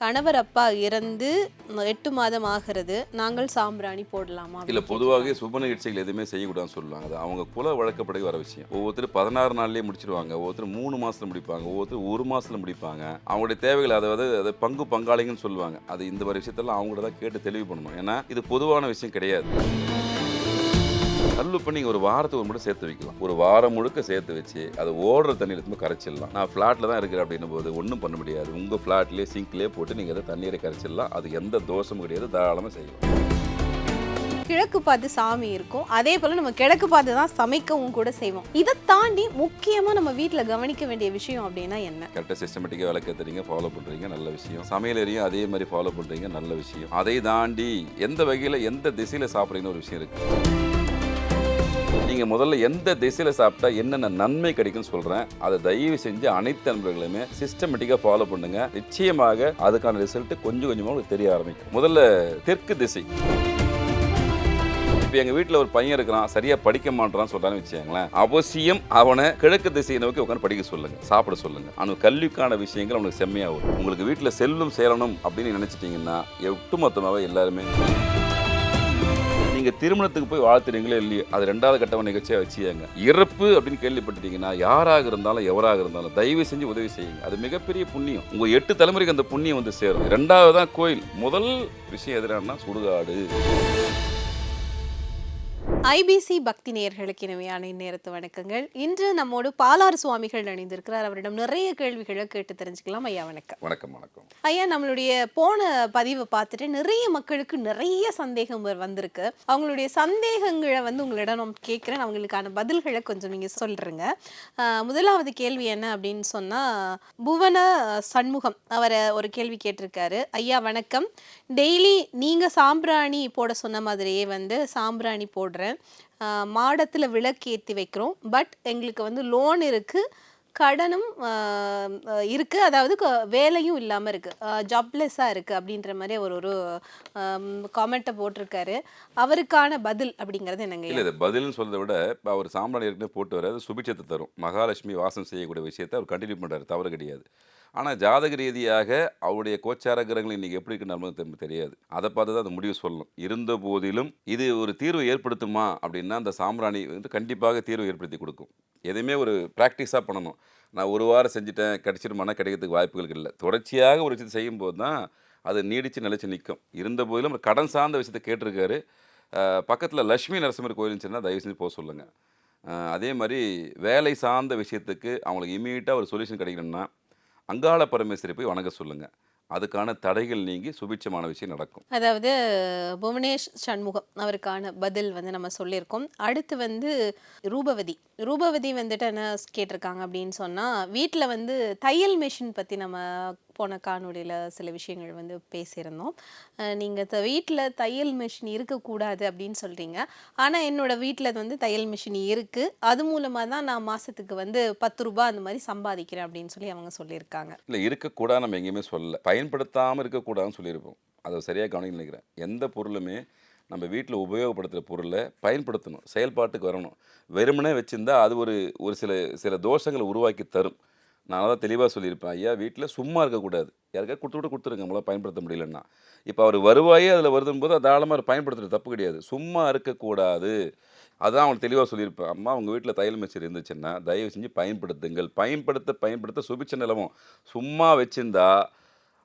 கணவர் அப்பா இறந்து எட்டு மாதம் ஆகிறது. நாங்கள் சாம்பிராணி போடலாமா? இல்ல பொதுவாகவே சுப நிகழ்ச்சிகள் எதுவுமே செய்யக்கூடாதுன்னு சொல்லுவாங்க. அது அவங்க குல வழக்கப்படி வர விஷயம். ஒவ்வொருத்தர் பதினாறு நாள்லயே முடிச்சிருவாங்க. ஒவ்வொருத்தர் மூணு மாசத்துல முடிப்பாங்க. ஒவ்வொருத்தர் ஒரு மாசத்துல முடிப்பாங்க. அவங்களுடைய தேவைகள் அதாவது அது பங்கு பங்காளிங்கன்னு சொல்லுவாங்க. அது இந்த மாதிரி விஷயத்தெல்லாம் அவங்கள தான் கேட்டு தெளிவு பண்ணணும் ஏன்னா இது பொதுவான விஷயம் கிடையாது. கல்லு பண்ணி ஒரு வாரத்துக்கு ஒரு மட்டும் சேர்த்து வைக்கலாம். ஒரு வாரம் முழுக்க சேர்த்து வச்சு அதை ஓடுற தண்ணியில் எடுத்து கரைச்சிடலாம். நான் ஃப்ளாட்டில் தான் இருக்கிறேன் அப்படின்னும் போது ஒன்றும் பண்ண முடியாது. உங்கள் ஃப்ளாட்லேயே சிங்க்லேயே போட்டு நீங்கள் அதை தண்ணீரை கரைச்சிடலாம். அது எந்த தோஷமும் கிடையாது. தாராளமாக செய்யலாம். கிழக்கு பார்த்து சாமி இருக்கும். அதே போல நம்ம கிழக்கு பார்த்து தான் சமைக்கவும் கூட செய்வோம். இதை தாண்டி முக்கியமா நம்ம வீட்டில் கவனிக்க வேண்டிய விஷயம் அப்படின்னா என்ன? கரெக்டாக சிஸ்டமேட்டிக்காக வேலை கற்றுறீங்க ஃபாலோ பண்ணுறீங்க நல்ல விஷயம். சமையலறையும் அதே மாதிரி ஃபாலோ பண்ணுறீங்க நல்ல விஷயம். அதை தாண்டி எந்த வகையில் எந்த திசையில் சாப்பிட்றீங்கன்னு ஒரு விஷயம் இருக்குது நீங்கள் முதல்ல எந்த திசையில் சாப்பிட்டா என்னென்ன நன்மை கிடைக்கும்னு சொல்கிறேன் அதை தயவு செஞ்சு அனைத்து நண்பர்களுமே சிஸ்டமேட்டிக்காக ஃபாலோ பண்ணுங்க. நிச்சயமாக அதுக்கான ரிசல்ட்டு கொஞ்சம் கொஞ்சமாக உங்களுக்கு தெரிய ஆரம்பிக்கும். முதல்ல தெற்கு திசை. இப்போ எங்கள் வீட்டில் ஒரு பையன் இருக்கிறான். சரியாக படிக்க மாட்டான்னு சொல்கிறான்னு வச்சுக்கோங்களேன். அவசியம் அவனை கிழக்கு திசையை நோக்கி உட்காந்து படிக்க சொல்லுங்கள் சாப்பிட சொல்லுங்கள் அவனுக்கு கல்விக்கான விஷயங்கள் அவனுக்கு செம்மையாக வரும். உங்களுக்கு வீட்டில் செல்லும் சேரணும் அப்படின்னு நினச்சிட்டிங்கன்னா ஒட்டுமொத்தமாகவே எல்லாருமே நீங்கள் திருமணத்துக்கு போய் வாழ்த்துறீங்களே இல்லையோ அது ரெண்டாவது கட்டமாக நிகழ்ச்சியாக வச்சுக்கோங்க. இறப்பு அப்படின்னு கேள்விப்பட்டுட்டீங்கன்னா யாராக இருந்தாலும் எவராக இருந்தாலும் தயவு செஞ்சு உதவி செய்யுங்க. அது மிகப்பெரிய புண்ணியம். உங்கள் எட்டு தலைமுறைக்கு அந்த புண்ணியம் வந்து சேரும். ரெண்டாவது தான் கோயில். முதல் விஷயம் எதிரானா சுடுகாடு. ஐபிசி பக்தி நேயர்களுக்கு இனிமையான இந்நேரத்து வணக்கங்கள். இன்று நம்மோடு பாலாறு சுவாமிகள் அணிந்திருக்கிறார் அவரிடம் நிறைய கேள்விகளை கேட்டு தெரிஞ்சுக்கலாம். ஐயா வணக்கம். வணக்கம் வணக்கம். ஐயா நம்மளுடைய போன பதிவை பார்த்துட்டு நிறைய மக்களுக்கு நிறைய சந்தேகம் வந்திருக்கு. அவங்களுடைய சந்தேகங்களை வந்து உங்களிடம் நான் கேட்குறேன். அவங்களுக்கான பதில்களை கொஞ்சம் நீங்கள் சொல்கிறீங்க முதலாவது கேள்வி என்ன அப்படின்னு சொன்னால் புவன சண்முகம் அவரை ஒரு கேள்வி கேட்டிருக்காரு. ஐயா வணக்கம். டெய்லி நீங்கள் சாம்பிராணி போட சொன்ன மாதிரியே வந்து சாம்பிராணி போடுறேன். மாடத்தில் விளக்கு ஏற்றி வைக்கிறோம். பட் எங்களுக்கு வந்து லோன் இருக்குது கடனும் இருக்குது அதாவது வேலையும் இல்லாமல் இருக்குது ஜாப்லெஸ்ஸாக இருக்குது அப்படின்ற மாதிரி அவர் ஒரு காமெண்ட்டை போட்டிருக்காரு. அவருக்கான பதில் அப்படிங்கிறது என்னங்க? இல்லை இது பதில்னு சொல்கிறத விட இப்போ அவர் சாம்பிராணி ஏற்கனவே போட்டு வர சுபிட்சத்தை சுபிச்சத்தை தரும். மகாலட்சுமி வாசம் செய்யக்கூடிய விஷயத்தை அவர் கண்டினியூ பண்ணுறாரு தவறு கிடையாது. ஆனால் ஜாதக ரீதியாக அவருடைய கோச்சார கிரகங்கள் இன்னைக்கு எப்படி இருக்குன்னு நமக்கு தெரியாது. அதை பார்த்து தான் அந்த முடிவு சொல்லணும். இருந்த போதிலும் இது ஒரு தீர்வு ஏற்படுத்துமா அப்படின்னா அந்த சாம்பிராணி வந்து கண்டிப்பாக தீர்வு ஏற்படுத்தி கொடுக்கும். எதுவுமே ஒரு ப்ராக்டிஸாக பண்ணணும். நான் ஒரு வாரம் செஞ்சுட்டேன் கிடச்சிருமானா கிடைக்கிறதுக்கு வாய்ப்புகள் இல்லை. தொடர்ச்சியாக ஒரு விஷயத்தை செய்யும்போது தான் அது நீடித்து நிலச்சி நிற்கும் இருந்த போதிலும் அவர் கடன் சார்ந்த விஷயத்தை கேட்டிருக்காரு. பக்கத்தில் லக்ஷ்மி நரசிம்மர் கோயில் இருந்துச்சுன்னா தயவு செஞ்சு போக சொல்லுங்கள் அதே மாதிரி வேலை சார்ந்த விஷயத்துக்கு அவங்களுக்கு இமீடியட்டாக ஒரு சொல்யூஷன் கிடைக்கணும்னா அங்காள பரமேஸ்வரி போய் வணங்க சொல்லுங்கள் அதுக்கான தடைகள் நீங்கி சுபிட்சமான விஷயம் நடக்கும். அதாவது புவனேஷ் சண்முகம் அவருக்கான பதில் வந்து நம்ம சொல்லியிருக்கோம். அடுத்து வந்து ரூபவதி. ரூபவதி வந்துட்டு என்ன கேட்டிருக்காங்க அப்படின்னு சொன்னால் வீட்டில் வந்து தையல் மிஷின் பற்றி நம்ம போன காணொலியில் சில விஷயங்கள் வந்து பேசியிருந்தோம். நீங்கள் வீட்டில் தையல் மிஷின் இருக்கக்கூடாது அப்படின்னு சொல்கிறீங்க ஆனால் என்னோடய வீட்டில் வந்து தையல் மிஷின் இருக்குது அது மூலமாக தான் நான் மாதத்துக்கு வந்து பத்து ரூபாய் அந்த மாதிரி சம்பாதிக்கிறேன் அப்படின்னு சொல்லி அவங்க சொல்லியிருக்காங்க. இல்லை இருக்கக்கூடாது நம்ம எங்கேயுமே சொல்லலை. பயன்படுத்தாமல் இருக்கக்கூடாதுன்னு சொல்லியிருப்போம். அதை சரியாக கவனிக்க நினைக்கிறேன். எந்த பொருளுமே நம்ம வீட்டில் உபயோகப்படுத்துகிற பொருளை பயன்படுத்தணும். செயல்பாட்டுக்கு வரணும். வெறுமனே வச்சுருந்தா அது ஒரு ஒரு சில சில தோஷங்களை உருவாக்கி தரும். நான் தான் தெளிவாக சொல்லியிருப்பேன். ஐயா வீட்டில் சும்மா இருக்கக்கூடாது. யாருக்கா கொடுத்து விட்டு கொடுத்துருங்க. நம்மளால் பயன்படுத்த முடியலன்னா. இப்போ அவர் வருவாயே அதில் வருதும் போது தாராளமாக அவர் பயன்படுத்துறது தப்பு கிடையாது. சும்மா இருக்கக்கூடாது. அதான் அவன் தெளிவாக சொல்லியிருப்பேன். அம்மா உங்கள் வீட்டில் தையல் மிச்சர் இருந்துச்சுன்னா தயவு செஞ்சு பயன்படுத்துங்கள். பயன்படுத்த பயன்படுத்த சுபிச்ச நிலவும் சும்மா வச்சிருந்தா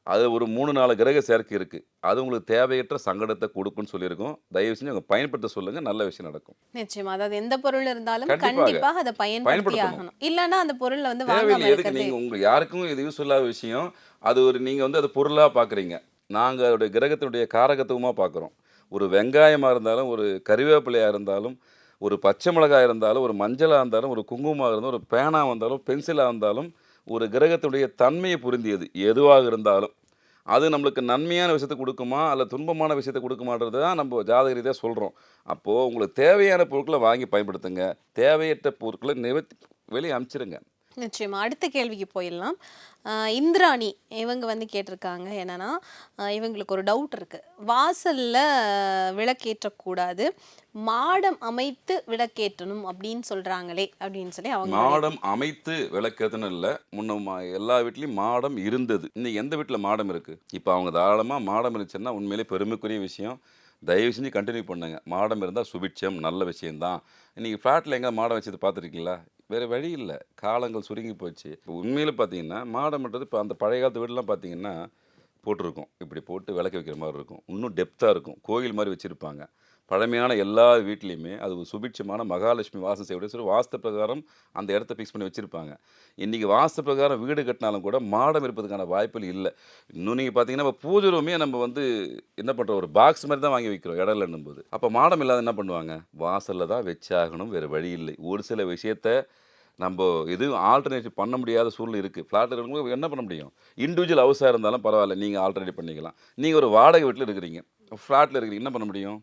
அது ஒரு மூணு நாலு கிரக சேர்க்கை இருக்குது அது உங்களுக்கு தேவையற்ற சங்கடத்தை கொடுக்குன்னு சொல்லியிருக்கோம். தயவு செஞ்சு அவங்க பயன்படுத்த சொல்லுங்கள் நல்ல விஷயம் நடக்கும். நிச்சயமா. அதாவது எந்த பொருள் இருந்தாலும் கண்டிப்பாக. அதை பயன்படுத்தி பயன்படுத்தணும். இல்லைன்னா அந்த பொருளை வந்து தேவையில்லை. எதுக்கு நீங்கள் உங்களுக்கு யாருக்கும் இது யூஸ் இல்லாத விஷயம். அது ஒரு நீங்கள் வந்து அது பொருளாக பார்க்குறீங்க. நாங்கள் அதோடைய கிரகத்தினுடைய காரகத்துவமாக பார்க்குறோம். ஒரு வெங்காயமாக இருந்தாலும் ஒரு கறிவேப்பிலையாக இருந்தாலும் ஒரு பச்சை மிளகாய் இருந்தாலும் ஒரு மஞ்சளாக இருந்தாலும் ஒரு குங்குமமாக இருந்தாலும் ஒரு பேனாக இருந்தாலும் பென்சிலாக இருந்தாலும் ஒரு கிரகத்துடைய தன்மையை புரிந்தியது. எதுவாக இருந்தாலும். அது நம்மளுக்கு நன்மையான விஷயத்தை கொடுக்குமா? அல்ல துன்பமான விஷயத்தை கொடுக்குமான்றது தான் நம்ம ஜாதக ரீதியாக சொல்கிறோம் அப்போது உங்களுக்கு தேவையான பொருட்களை வாங்கி பயன்படுத்துங்க. தேவையற்ற பொருட்களை நிவர்த்தி வெளியே அனுப்பிச்சிருங்க நிச்சயமா. அடுத்த கேள்விக்கு போயிடலாம். இந்திராணி இவங்க வந்து கேட்டிருக்காங்க. என்னன்னா இவங்களுக்கு ஒரு டவுட் இருக்குது வாசலில் விளக்கேற்றக்கூடாது. மாடம் அமைத்து விளக்கேற்றணும் அப்படின்னு சொல்கிறாங்களே அப்படின்னு சொல்லி அவங்க மாடம் அமைத்து விளக்கேற்றணும் இல்லை. முன்ன மா- எல்லா வீட்லேயும் மாடம் இருந்தது. இன்னைக்கு எந்த வீட்டில் மாடம் இருக்குது இப்போ அவங்க தாராளமாக மாடம் இருந்துச்சுன்னா உண்மையிலே பெருமைக்குரிய விஷயம். தயவு செஞ்சு கண்டினியூ பண்ணுங்க. மாடம் இருந்தால் சுபிட்சம் நல்ல விஷயம்தான். இன்றைக்கி ஃப்ளாட்டில் எங்கே மாடம் வச்சது பார்த்துருக்கீங்களா? வேறு வழி இல்லை. காலங்கள் சுருங்கி போச்சு. இப்போ உண்மையில் பார்த்தீங்கன்னா மாடம்ன்றது இப்போ அந்த பழைய காலத்து வீடுலாம் பார்த்தீங்கன்னா போட்டிருக்கும். இப்படி போட்டு விளக்கு வைக்கிற மாதிரி இருக்கும். இன்னும் டெப்த்தாக இருக்கும். கோயில் மாதிரி வச்சுருப்பாங்க. பழமையான எல்லா வீட்லேயுமே அது ஒரு சுபிட்சமான மகாலட்சுமி வாசம் செய்யக்கூடிய சொல்லி வாஸ்து பிரகாரம் அந்த இடத்த ஃபிக்ஸ் பண்ணி வச்சுருப்பாங்க. இன்றைக்கி வாஸ்து பிரகாரம் வீடு கட்டினாலும் கூட மாடம் இருப்பதுக்கான வாய்ப்புகள் இல்லை. இன்னும் நீங்கள் பார்த்தீங்கன்னா இப்போ பூஜை ரூமே நம்ம வந்து என்ன பண்ணுறோம் ஒரு பாக்ஸ் மாதிரி தான் வாங்கி வைக்கிறோம் இடம் இல்லைன்னும் போது. அப்போ மாடம் இல்லாத என்ன பண்ணுவாங்க? வாசலில் தான் வச்சாகணும் வேறு வழி இல்லை. ஒரு சில விஷயத்த நம்ம எதுவும் ஆல்டர்னேட்டிவ் பண்ண முடியாத சூழ்நிலை இருக்குது ஃப்ளாட்டில் இருக்கிறவங்க என்ன பண்ண முடியும்? இண்டிவிஜுவல் ஹவுஸாக இருந்தாலும் பரவாயில்ல. நீங்கள் ஆல்டர்னேட் பண்ணிக்கலாம். நீங்கள் ஒரு வாடகை வீட்டில் இருக்கிறீங்க. ஃப்ளாட்டில் இருக்கிறீங்க. என்ன பண்ண முடியும்?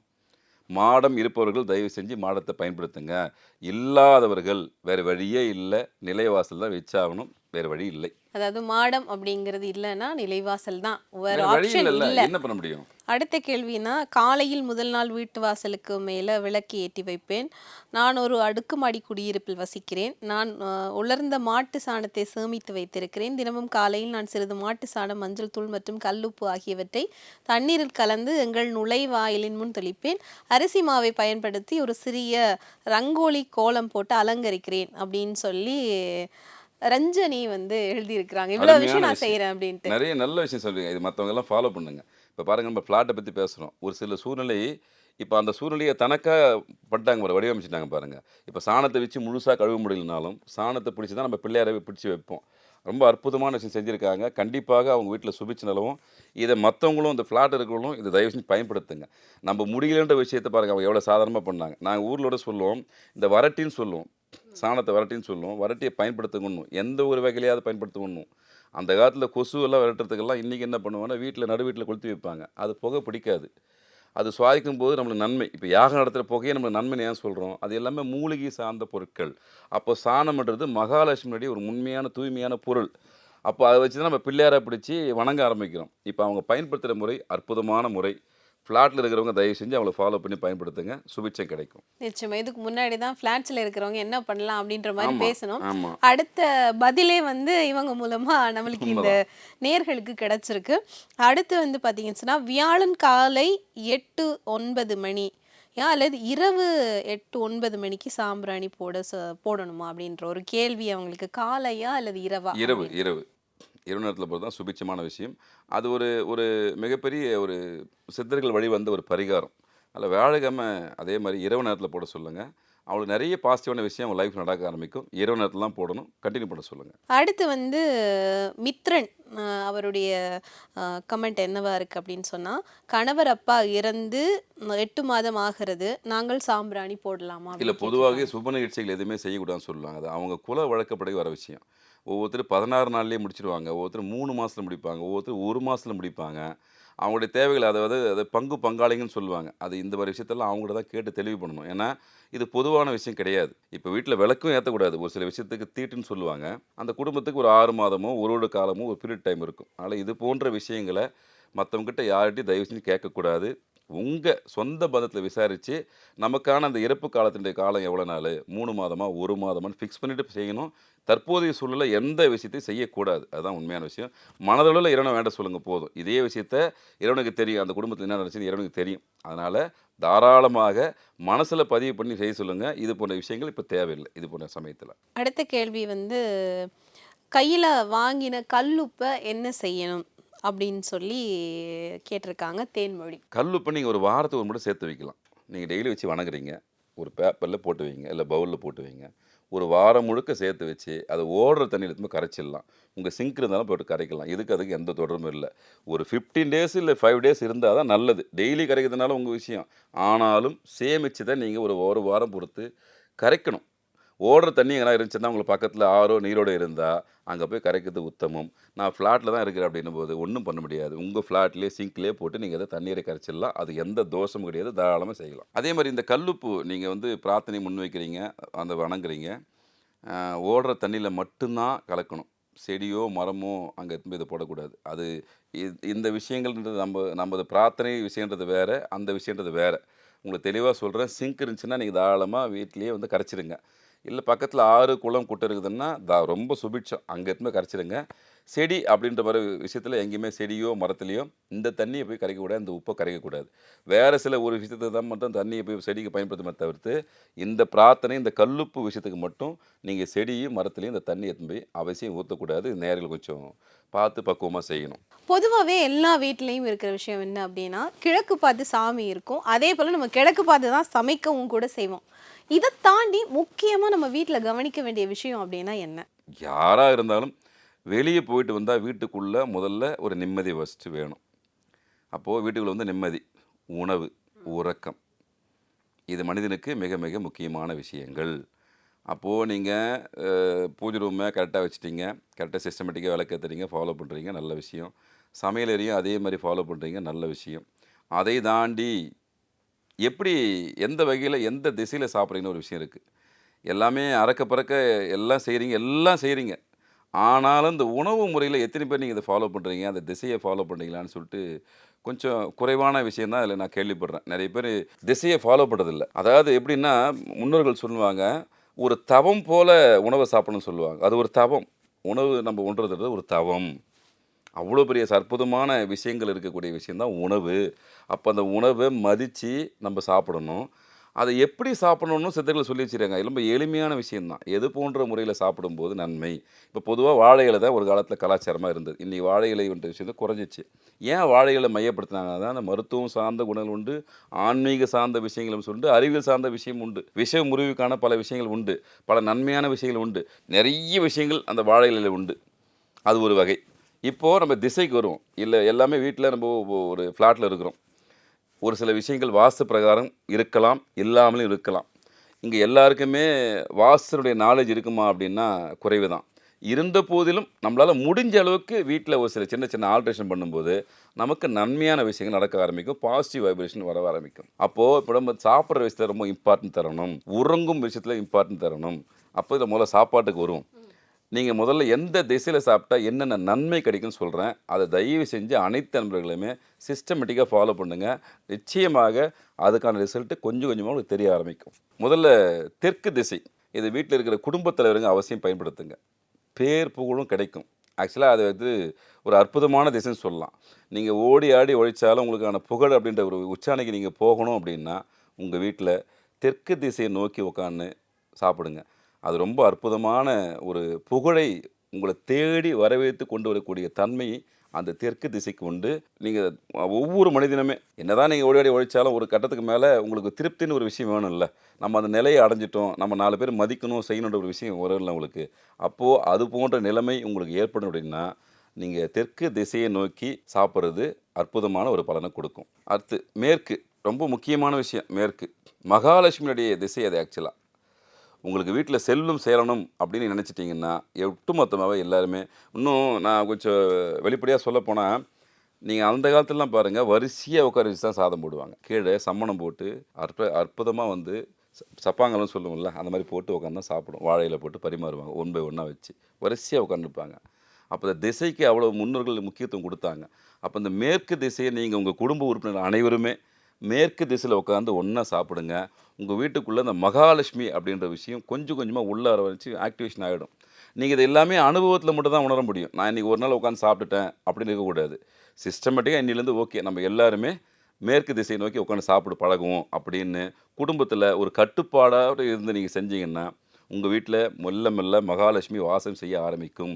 மாடம் இருப்பவர்கள் தயவு செஞ்சு மாடத்தை பயன்படுத்துங்க. இல்லாதவர்கள் வேறு வழியே இல்லை. நிலைவாசல் தான் வச்சாகணும். வேறு வழி இல்லை. அதாவது மாடம் அப்படிங்கிறது இல்லைன்னா நிலைவாசல் தான். வேற ஆப்ஷன் இல்ல. என்ன பண்ண முடியும்? அடுத்த கேள்வினா காலையில் முதல் நாள் வீட்டு வாசலுக்கு மேலே விளக்கு ஏற்றி வைப்பேன். நான் ஒரு அடுக்குமாடி குடியிருப்பில் வசிக்கிறேன். நான் உலர்ந்த மாட்டு சாணத்தை சேமித்து வைத்திருக்கிறேன். தினமும் காலையில் நான் சிறிது மாட்டு சாணம் மஞ்சள் தூள் மற்றும் கல்லுப்பு ஆகியவற்றை தண்ணீரில் கலந்து எங்கள் நுழைவாயிலின் முன் தெளிப்பேன். அரிசி மாவை பயன்படுத்தி ஒரு சிறிய ரங்கோலி கோலம் போட்டு அலங்கரிக்கிறேன் அப்படின்னு சொல்லி ரஞ்சனி வந்து எழுதியிருக்கிறாங்க. இவ்வளவு விஷயம் நான். செய்கிறேன் அப்படின்ட்டு. நிறைய நல்ல விஷயம் சொல்றீங்க இது மற்றவங்க எல்லாம் ஃபாலோ பண்ணுங்க. இப்போ பாருங்க நம்ம ஃப்ளாட்டை பற்றி பேசுகிறோம் ஒரு சில சூழ்நிலை இப்போ அந்த சூழ்நிலையை தனக்காக பண்ணிட்டாங்க பாரு வடிவமைச்சிட்டாங்க பாருங்க. இப்போ சாணத்தை வச்சு முழுசாக கழுவ முடியலனாலும் சாணத்தை பிடிச்சி தான் நம்ம பிள்ளையாரை பிடிச்சி வைப்போம். ரொம்ப அற்புதமான விஷயம் செஞ்சுருக்காங்க. கண்டிப்பாக அவங்க வீட்டில் சுபிச்சு நிலவும் இதை மற்றவங்களும் இந்த ஃப்ளாட் இருக்கிறவங்களும் இதை தயவு செஞ்சு பயன்படுத்துங்க. நம்ம முடியலன்ற விஷயத்தை பாருங்க அவங்க எவ்வளோ சாதாரணமாக பண்ணாங்க. நாங்கள் ஊரிலோட சொல்லுவோம் இந்த வரட்டின்னு சொல்லுவோம். சாணத்தை வரட்டின்னு சொல்லுவோம் வரட்டியை பயன்படுத்தணும் எந்த ஒரு வகையிலையாவது பயன்படுத்தணும் அந்த காலத்தில் கொசு எல்லாம் விரட்டுறதுக்கெல்லாம் இன்றைக்கி என்ன பண்ணுவாங்கன்னா வீட்டில் நடு வீட்டில் கொளுத்தி வைப்பாங்க. அது புகை பிடிக்காது. அது சுவாதிக்கும் போது நம்மளுக்கு நன்மை. இப்போ யாகம் நடத்துகிற புகையை நம்மளுக்கு நன்மை ஏன் சொல்கிறோம் அது எல்லாமே மூலிகை சார்ந்த பொருட்கள். அப்போ சாணம்ன்றது மகாலட்சுமியுடைய ஒரு உண்மையான தூய்மையான பொருள். அப்போ அதை வச்சு தான் நம்ம பிள்ளையாரை பிடிச்சி வணங்க ஆரம்பிக்கிறோம். இப்போ அவங்க பயன்படுத்துகிற முறை அற்புதமான முறை. ஃப்ளாட்டில் இருக்கிறவங்க தயவு செஞ்சு அவங்கள ஃபாலோ பண்ணி பயன்படுத்துங்க. சுபிட்சம் கிடைக்கும். நிச்சயமா. இதுக்கு முன்னாடி தான் ஃப்ளாட்ஸ்ல இருக்கிறவங்க என்ன பண்ணலாம் அப்படின்ற மாதிரி பேசணும். அடுத்த பதிலே வந்து இவங்க மூலமா நம்மளுக்கு இந்த நேர்களுக்கு கிடைச்சிருக்கு. அடுத்து வந்து பாத்தீங்கன்னு சொன்னா வியாழன் காலை எட்டு ஒன்பது மணி. யா அல்லது இரவு எட்டு ஒன்பது மணிக்கு சாம்பிராணி போட போடணுமா அப்படின்ற ஒரு கேள்வி அவங்களுக்கு காலையா அல்லது இரவா? இரவு. இரவு. இரவு நேரத்தில் போகிறது தான் சுபிட்சமான விஷயம். அது ஒரு ஒரு மிகப்பெரிய ஒரு சித்தர்கள் வழி வந்த ஒரு பரிகாரம். அதில் வியாழக்கிழமை அதே மாதிரி இரவு நேரத்தில் போட சொல்லுங்கள் அவங்களுக்கு நிறைய பாசிட்டிவான விஷயம் அவங்க லைஃப் நடக்க ஆரம்பிக்கும். இரவு நேரத்தில் தான் போடணும். கண்டினியூ பண்ண சொல்லுங்கள் அடுத்து வந்து மித்ரன் அவருடைய கமெண்ட் என்னவா இருக்கு அப்படின்னு சொன்னா கணவர் அப்பா இறந்து எட்டு மாதம் ஆகிறது. நாங்கள் சாம்பிராணி போடலாமா இல்லை பொதுவாகவே. சுப நிகழ்ச்சிகள் எதுவுமே செய்யக்கூடாதுன்னு சொல்லுவாங்க. அது அவங்க குல வழக்கப்படி வர விஷயம். ஒவ்வொருத்தர் பதினாறு நாள்லேயே முடிச்சிடுவாங்க ஒவ்வொருத்தர் மூணு மாதத்தில் முடிப்பாங்க. ஒவ்வொருத்தர் ஒரு மாதத்தில் முடிப்பாங்க. அவங்களுடைய தேவைகள் அதாவது அது பங்கு பங்காளிங்கன்னு சொல்லுவாங்க. அது இந்த மாதிரி விஷயத்தெல்லாம் அவங்கள்ட்ட தான் கேட்டு தெளிவு பண்ணணும். ஏன்னா இது பொதுவான விஷயம் கிடையாது. இப்போ வீட்டில் விளக்கும் ஏற்றக்கூடாது ஒரு சில விஷயத்துக்கு தீட்டுன்னு சொல்லுவாங்க. அந்த குடும்பத்துக்கு ஒரு ஆறு மாதமோ ஒரு ஒரு காலமோ ஒரு பீரியட் டைம் இருக்கும். அதனால் இது போன்ற விஷயங்களை மற்றவங்ககிட்ட யார்கிட்டையும் தயவு செஞ்சு கேட்கக்கூடாது. உங்கள் சொந்த பந்தத்தில் விசாரித்து நமக்கான அந்த இறப்பு காலத்தினுடைய காலம் எவ்வளோ நாள்? மூணு மாதமாக ஒரு மாதமான்னு ஃபிக்ஸ் பண்ணிவிட்டு செய்யணும். தற்போதைய சூழலில் எந்த விஷயத்தையும் செய்யக்கூடாது. அதுதான் உண்மையான விஷயம். மனதளவில் இறைவனை வேண்ட சொல்லுங்கள் போதும். இதே விஷயத்த இறைவனுக்கு தெரியும். அந்த குடும்பத்தில் என்ன நடந்துச்சுன்னு இறைவனுக்கு தெரியும். அதனால் தாராளமாக மனசில் பதிவு பண்ணி செய்ய சொல்லுங்கள் இது போன்ற விஷயங்கள் இப்போ தேவையில்லை. இது போன்ற சமயத்தில். அடுத்த கேள்வி வந்து கையில் வாங்கின கல்லுப்பை என்ன செய்யணும்? அப்படின்னு சொல்லி கேட்டிருக்காங்க தேன்மொழி. கல்லுப்பை நீங்கள் ஒரு வாரத்துக்கு ஒரு முறை சேர்த்து வைக்கலாம். நீங்கள் டெய்லி வச்சு வணங்குறீங்க. ஒரு பேப்பரில் போட்டு வைங்க இல்லை பவுலில் போட்டு வைங்க. ஒரு வாரம் முழுக்க சேர்த்து வச்சு அதை ஓடுற தண்ணியில் எடுத்து கரைச்சிடலாம். உங்கள் சிங்க் இருந்தாலும் போட்டு கரைக்கலாம். இதுக்கு அதுக்கு எந்த தொடர்பும் இல்லை. ஒரு ஃபிஃப்டீன் டேஸ் இல்லை ஃபைவ் டேஸ் இருந்தால் தான் நல்லது. டெய்லி கரைக்கிறதுனால உங்கள் விஷயம். ஆனாலும் சேமித்து தான் நீங்கள் ஒரு ஒரு வாரம் பொறுத்து கரைக்கணும். ஓடுற தண்ணி எங்கன்னா இருந்துச்சுன்னா உங்களுக்கு பக்கத்தில் ஆறோ நீரோடு இருந்தால் அங்கே போய் கரைக்கிறது உத்தமம். நான் ஃப்ளாட்டில் தான் இருக்கிறேன் அப்படின்னும் போது ஒன்றும் பண்ண முடியாது. உங்கள் ஃப்ளாட்லேயே சிங்க்லேயே போட்டு நீங்கள் அதை தண்ணீரை கரைச்சிடலாம் அது எந்த தோஷமும் கிடையாது தாராளமாக செய்யலாம். அதே மாதிரி இந்த கல்லுப்பு நீங்கள் வந்து பிரார்த்தனை முன்வைக்கிறீங்க அந்த வணங்குறீங்க ஓடுற தண்ணியில் மட்டும்தான் கலக்கணும். செடியோ மரமோ அங்கே எடுத்துன்னு இதை போடக்கூடாது. அது இந்த விஷயங்கள்ன்றது நம்ம நமது பிரார்த்தனை விஷயன்றது வேறு அந்த விஷயன்றது வேறு. உங்களுக்கு தெளிவாக சொல்கிறேன் சிங்க் இருந்துச்சுன்னா நீங்கள் தாராளமாக வீட்லேயே வந்து கரைச்சிடுங்க இல்லை பக்கத்தில் ஆறு குளம் குட்டை இருக்குதுன்னா தா ரொம்ப சுபிட்சம். அங்கே எடுத்துன்னு கரைச்சிடுங்க செடி அப்படின்ற மாதிரி விஷயத்தில் எங்கேயுமே செடியோ மரத்துலையோ இந்த தண்ணியை போய் கரைக்கக்கூடாது. இந்த உப்பை கரைக்கக்கூடாது. வேறு சில ஒரு விஷயத்தை தான் மட்டும் தண்ணியை போய் செடிக்கு பயன்படுத்துமே தவிர்த்து இந்த பிரார்த்தனை இந்த கல்லுப்பு விஷயத்துக்கு மட்டும் நீங்கள் செடியும் மரத்துலேயும் இந்த தண்ணி எடுத்துன்னு போய் அவசியம் ஊற்றக்கூடாது நேரில் கொஞ்சம் பார்த்து பக்குவமாக செய்யணும். பொதுவாகவே எல்லா வீட்லேயும் இருக்கிற விஷயம் என்ன அப்படின்னா கிழக்கு பார்த்து சாமி இருக்கும். அதே போல் நம்ம கிழக்கு பார்த்து தான் சமைக்கவும் கூட செய்வோம். இதை தாண்டி முக்கியமாக நம்ம வீட்டில் கவனிக்க வேண்டிய விஷயம் அப்படின்னா என்ன? யாராக இருந்தாலும் வெளியே போயிட்டு வந்தால் வீட்டுக்குள்ளே முதல்ல ஒரு நிம்மதி ஃபஸ்ட்டு வேணும். அப்போது வீட்டுக்குள்ளே வந்து நிம்மதி உணவு உறக்கம். இது மனிதனுக்கு மிக மிக முக்கியமான விஷயங்கள். அப்போது நீங்கள் பூஜை ரூமை கரெக்டாக வச்சுட்டீங்க. கரெக்டாக சிஸ்டமேட்டிக்காக விளக்கேற்றுறீங்க ஃபாலோ பண்ணுறீங்க நல்ல விஷயம். சமையலறையும் அதே மாதிரி ஃபாலோ பண்ணுறீங்க நல்ல விஷயம். அதை தாண்டி எப்படி எந்த வகையில் எந்த திசையில் சாப்பிட்றீங்கன்னு ஒரு விஷயம் இருக்குது எல்லாமே அறக்க பறக்க எல்லாம் செய்கிறீங்க எல்லாம் செய்கிறீங்க ஆனாலும் இந்த உணவு முறையில் எத்தனை பேர் நீங்கள் இதை ஃபாலோ பண்ணுறீங்க அந்த திசையை ஃபாலோ பண்ணுறீங்களான்னு சொல்லிட்டு கொஞ்சம் குறைவான விஷயம் தான் அதில் நான் கேள்விப்படுறேன். நிறைய பேர் திசையை ஃபாலோ பண்ணுறதில்ல அதாவது எப்படின்னா முன்னோர்கள் சொல்லுவாங்க ஒரு தவம் போல் உணவை சாப்பிடணும்னு சொல்லுவாங்க. அது ஒரு தவம். உணவு நம்ம உண்றதுன்றது ஒரு தவம். அவ்வளோ பெரிய அற்புதமான விஷயங்கள் இருக்கக்கூடிய விஷயந்தான் உணவு. அப்போ அந்த உணவை மதித்து நம்ம சாப்பிடணும். அதை எப்படி சாப்பிடணும்னு சித்தர்கள் சொல்லி வச்சுருக்காங்க. ரொம்ப எளிமையான விஷயந்தான். எது போன்ற முறையில் சாப்பிடும்போது நன்மை. இப்போ பொதுவாக வாழை இலை தான் ஒரு காலத்தில் கலாச்சாரமாக இருந்தது. இன்றைக்கி வாழை இலை என்ற விஷயம் குறைஞ்சிச்சு. ஏன் வாழை இலை தான் அந்த மருத்துவம் சார்ந்த குணங்கள் உண்டு. ஆன்மீக சார்ந்த விஷயங்களும் உண்டு. அறிவியல் சார்ந்த விஷயம் உண்டு. விஷய முறிவுக்கான பல விஷயங்கள் உண்டு. பல நன்மையான விஷயங்கள் உண்டு. நிறைய விஷயங்கள் அந்த வாழை இலையில் உண்டு. அது ஒரு வகை. இப்போது நம்ம திசைக்கு வருவோம். இல்லை எல்லாமே வீட்டில் நம்ம ஒரு ஃப்ளாட்டில் இருக்கிறோம். ஒரு சில விஷயங்கள் வாஸ்து பிரகாரம் இருக்கலாம் இல்லாமலும் இருக்கலாம். இங்கே எல்லாருக்குமே வாஸ்துனுடைய நாலேஜ் இருக்குமா அப்படின்னா குறைவு தான் இருந்த போதிலும் நம்மளால் முடிஞ்ச அளவுக்கு வீட்டில் ஒரு சில சின்ன சின்ன ஆல்ட்ரேஷன் பண்ணும்போது நமக்கு நன்மையான விஷயங்கள் நடக்க ஆரம்பிக்கும் பாசிட்டிவ் வைப்ரேஷன் வர ஆரம்பிக்கும். அப்போது இப்போ நம்ம சாப்பிட்ற விஷயத்தில் ரொம்ப இம்பார்ட்டன்ட் தரணும் உறங்கும் விஷயத்தில் இம்பார்ட்டன்ட் தரணும். அப்போ இதில் முதல்ல சாப்பாட்டுக்கு வரும் நீங்கள் முதல்ல எந்த திசையில் சாப்பிட்டா என்னென்ன நன்மை கிடைக்கும்னு சொல்கிறேன் அதை தயவு செஞ்சு அனைத்து நண்பர்களுமே சிஸ்டமேட்டிக்காக ஃபாலோ பண்ணுங்கள் நிச்சயமாக அதுக்கான ரிசல்ட்டு கொஞ்சம் கொஞ்சமாக உங்களுக்கு தெரிய ஆரம்பிக்கும். முதல்ல தெற்கு திசை. இது வீட்டில் இருக்கிற குடும்பத் தலைவருங்க அவசியம் பயன்படுத்துங்க. பேர் புகழும் கிடைக்கும். ஆக்சுவலாக அது வந்து ஒரு அற்புதமான திசைன்னு சொல்லலாம். நீங்கள் ஓடி ஆடி ஒழிச்சாலும் உங்களுக்கான புகழ் அப்படின்ற ஒரு உச்சாணிக்கு நீங்கள் போகணும் அப்படின்னா உங்கள் வீட்டில் தெற்கு திசையை நோக்கி உட்காந்து சாப்பிடுங்க. அது ரொம்ப அற்புதமான ஒரு புகழை உங்களை தேடி வரவேற்று கொண்டு வரக்கூடிய தன்மை அந்த தெற்கு திசைக்கு உண்டு. நீங்கள் ஒவ்வொரு மனிதனுமே என்னதான் நீங்கள் ஓடி ஓடி உழைச்சாலும் ஒரு கட்டத்துக்கு மேலே உங்களுக்கு திருப்தின்னு ஒரு விஷயம் வேணும்ல. நம்ம அந்த நிலையை அடைஞ்சிட்டோம். நம்ம நாலு பேர் மதிக்கணும் செய்யணுன்ற ஒரு விஷயம் வரல உங்களுக்கு. அப்போது அது போன்ற நிலைமை உங்களுக்கு ஏற்படும் அப்படின்னா நீங்கள் தெற்கு திசையை நோக்கி சாப்பிட்றது அற்புதமான ஒரு பலனை கொடுக்கும். அடுத்து மேற்கு. ரொம்ப முக்கியமான விஷயம் மேற்கு. மகாலட்சுமியுடைய திசை அது ஆக்சுவலாக உங்களுக்கு வீட்டில் செல்லும் சேரணும் அப்படின்னு நினச்சிட்டிங்கன்னா ஒட்டுமொத்தமாகவே எல்லாருமே இன்னும் நான் கொஞ்சம் வெளிப்படையாக சொல்லப்போனால் நீங்கள் அந்த காலத்துலலாம் பாருங்கள் வரிசையாக உட்கார வச்சு தான் சாதம் போடுவாங்க. கீழே சம்மணம் போட்டு அற்ப அற்புதமாக வந்து ச- சொல்லுவோம்ல அந்த மாதிரி போட்டு உட்காந்து தான் சாப்பிடும். வாழையில் போட்டு பரிமாறுவாங்க ஒன் பை ஒன்னாக வச்சு. வரிசையாக உட்காந்துருப்பாங்க அப்போ இந்த திசைக்கு அவ்வளோ முன்னோர்கள் முக்கியத்துவம் கொடுத்தாங்க. அப்போ இந்த மேற்கு திசையை நீங்கள் உங்கள் குடும்ப உறுப்பினர் அனைவருமே மேற்கு திசையில் உட்காந்து ஒன்றா சாப்பிடுங்க. உங்கள் வீட்டுக்குள்ளே அந்த மகாலட்சுமி அப்படின்ற விஷயம் கொஞ்சம் கொஞ்சமாக உள்ள வரவழைச்சு ஆக்டிவேஷன் ஆகிடும் நீங்கள் இது எல்லாமே அனுபவத்தில் மட்டும் தான் உணர முடியும். நான் இன்றைக்கி ஒரு நாள் உட்காந்து சாப்பிட்டுட்டேன் அப்படின்னு இருக்கக்கூடாது சிஸ்டமேட்டிக்காக இன்னிலேருந்து ஓகே நம்ம எல்லாருமே மேற்கு திசையை நோக்கி உட்காந்து சாப்பிட்டு பழகுவோம் அப்படின்னு குடும்பத்தில் ஒரு கட்டுப்பாடாக இருந்து நீங்கள் செஞ்சீங்கன்னா உங்கள் வீட்டில் மெல்ல மெல்ல மகாலட்சுமி வாசம் செய்ய ஆரம்பிக்கும்.